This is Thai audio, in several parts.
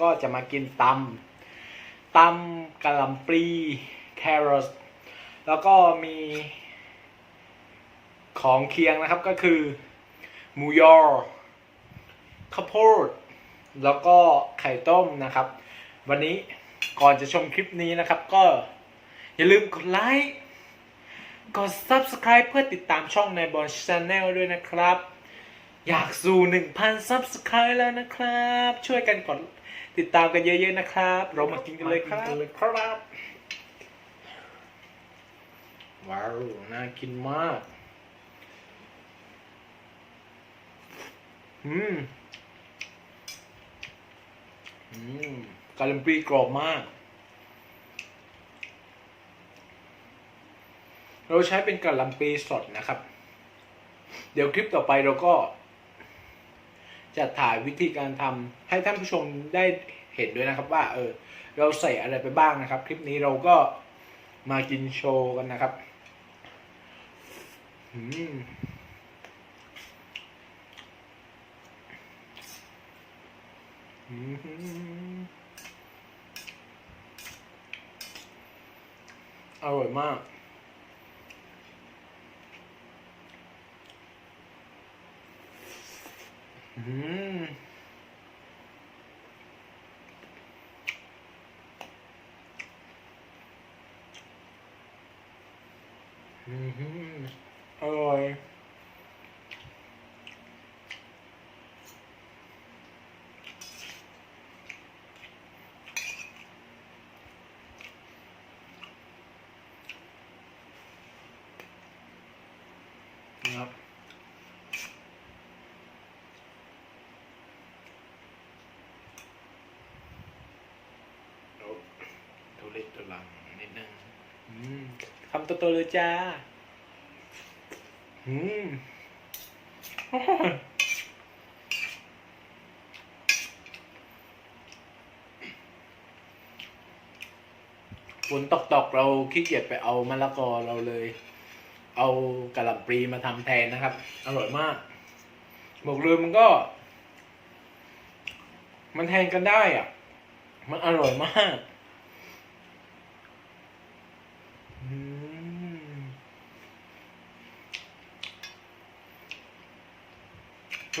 ก็จะมากินตำตำกะหล่ำปลีแครอทแล้วก็มีของเคียงนะครับก็คือ หมูยอข้าวโพดแล้วก็ไข่ต้มนะครับ วันนี้ก่อนจะชมคลิปนี้นะครับก็อย่าลืมกดไลค์กด Subscribe เพื่อติดตามช่องในบอลช n แนลด้วยนะครับ อยากสู่ 1,000 Subscribe แล้วนะครับ ช่วยกันกดติดตามกันเยอะๆนะครับ เรามากินกันเลยครับครับ ว้าว น่ากินมาก อืม อืมกะหล่ำปลีกรอบมาก เราใช้เป็นกะหล่ำปลีสดนะครับ เดี๋ยวคลิปต่อไปเราก็ จะถ่ายวิธีการทำให้ท่านผู้ชมได้เห็นด้วยนะครับว่าเออเราใส่อะไรไปบ้างนะครับ คลิปนี้เราก็มากินโชว์กันนะครับอืมอืมอร่อยมาก อืมอืมอร่อย นะครับ โอ้ตัวเล็กตัวหลังนิดนึงอืม คำโตๆเลยจ้า อืมฝนตกๆเราขี้เกียจไปเอามะละกอเราเลย เอากะหล่ำปลีมาทำแทนนะครับ อร่อยมากบอกเลยมันก็ มันแทนกันได้อะ มันอร่อยมาก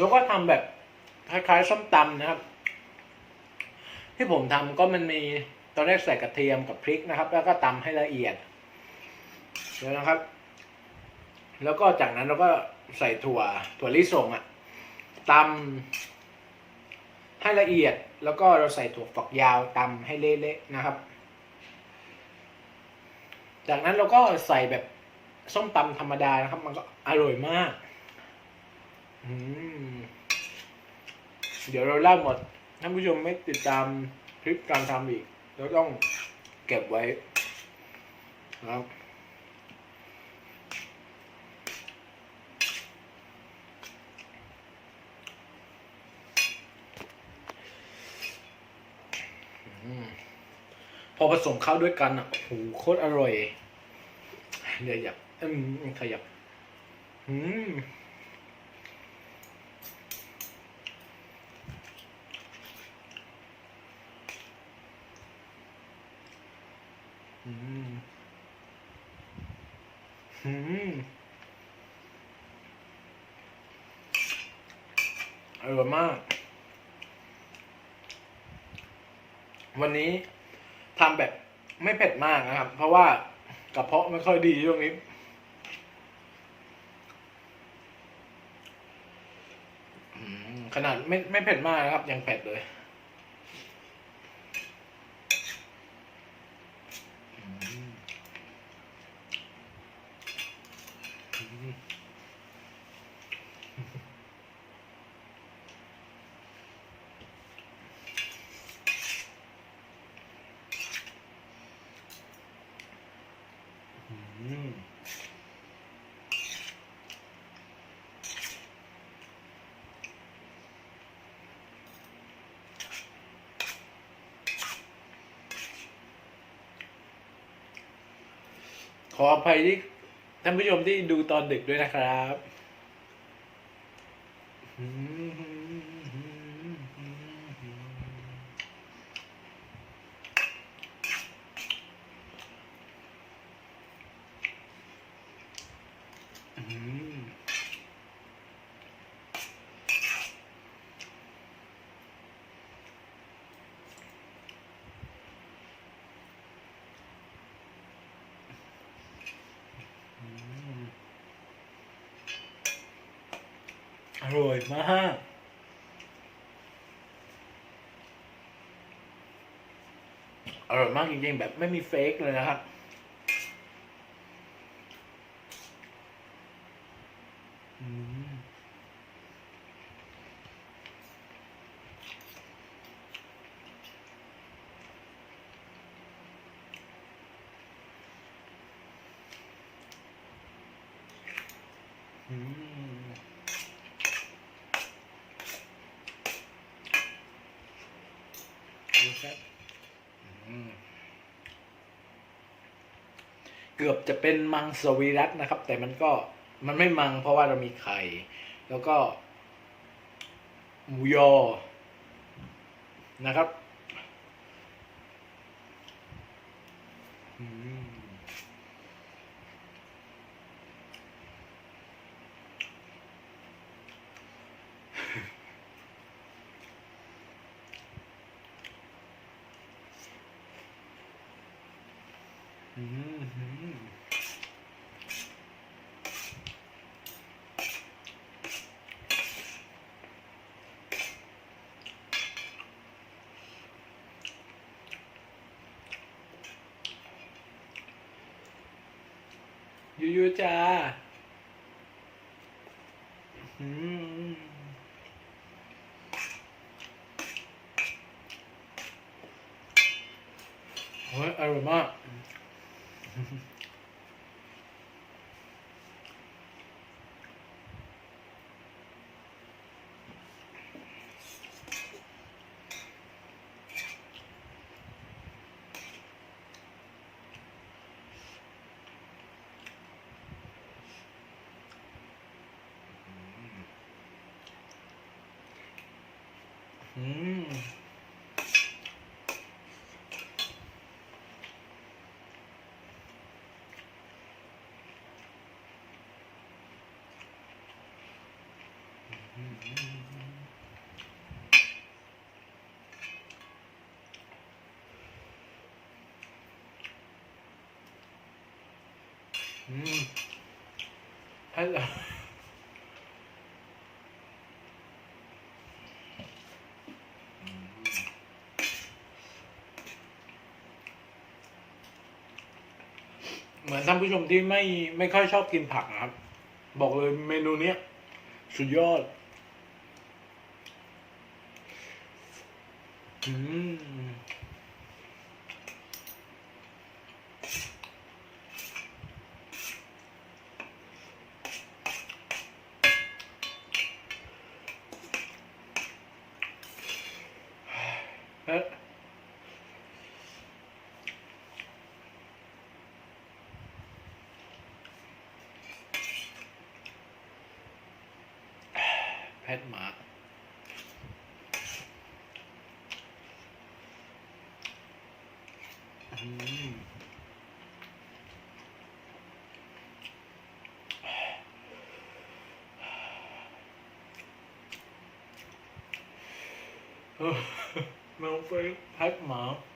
แล้วก็ทำแบบคล้ายๆส้มตำนะครับ ที่ผมทำก็มันมีตอนแรกใส่กระเทียมกับพริกนะครับ แล้วก็ตำให้ละเอียดเดี๋ยวนะครับ แล้วก็จากนั้นเราก็ใส่ถั่วถั่วลิสงอะตำให้ละเอียด แล้วก็เราใส่ถั่วฝักยาวตำให้เละๆนะครับ จากนั้นเราก็ใส่แบบส้มตำธรรมดานะครับ มันก็อร่อยมาก อืม เดี๋ยวเราเล่าหมดท่านผู้ชมไม่ติดตามคลิปการทำอีก เราต้องเก็บไว้นะครับพอผสมเข้าด้วยกันอะโอ้โหโคตรอร่อย เดี๋ยวอยากอืมขยับ อืม อืมอืมอร่อยมาก วันนี้ทำแบบไม่เผ็ดมากนะครับ เพราะว่ากระเพาะไม่ค่อยดีช่วงนี้ ขนาดไม่ไม่เผ็ดมากนะครับ ยังเผ็ดเลย ขออภัยที่ท่านผู้ชมที่ดูตอนดึกด้วยนะครับอืม ร่อยมากอร่อยมากจริงๆ แบบไม่มีเฟกเลยนะครับ อืม อืมดู ครับเกือบจะเป็นมังสวิรัตนะครับ แต่มันก็มันไม่มังเพราะว่าเรามีไข่ แล้วก็หมูยอนะครับ อืม อืมอืม ยูจ้าอืมโอ้ยอร่อยมาก อืมอืมฮัลโหล เหมือนท่านผู้ชมที่ไม่ไม่ค่อยชอบกินผักนะครับ บอกเลยเมนูเนี้ยสุดยอดอืม พทมาอืมเออแมวเฟกแพทมาเอ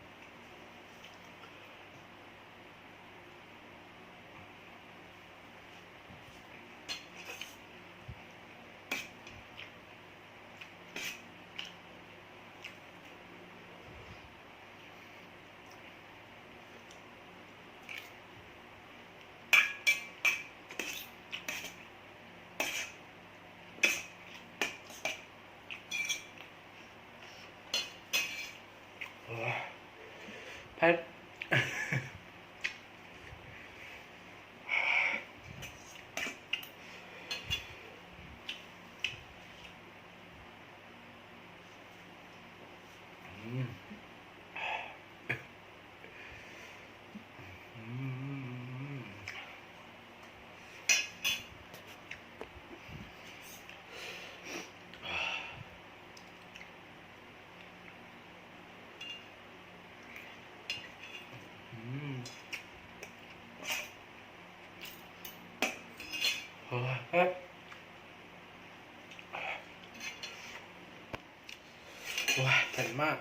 อ ครับว้าแข็งมาก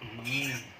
อืม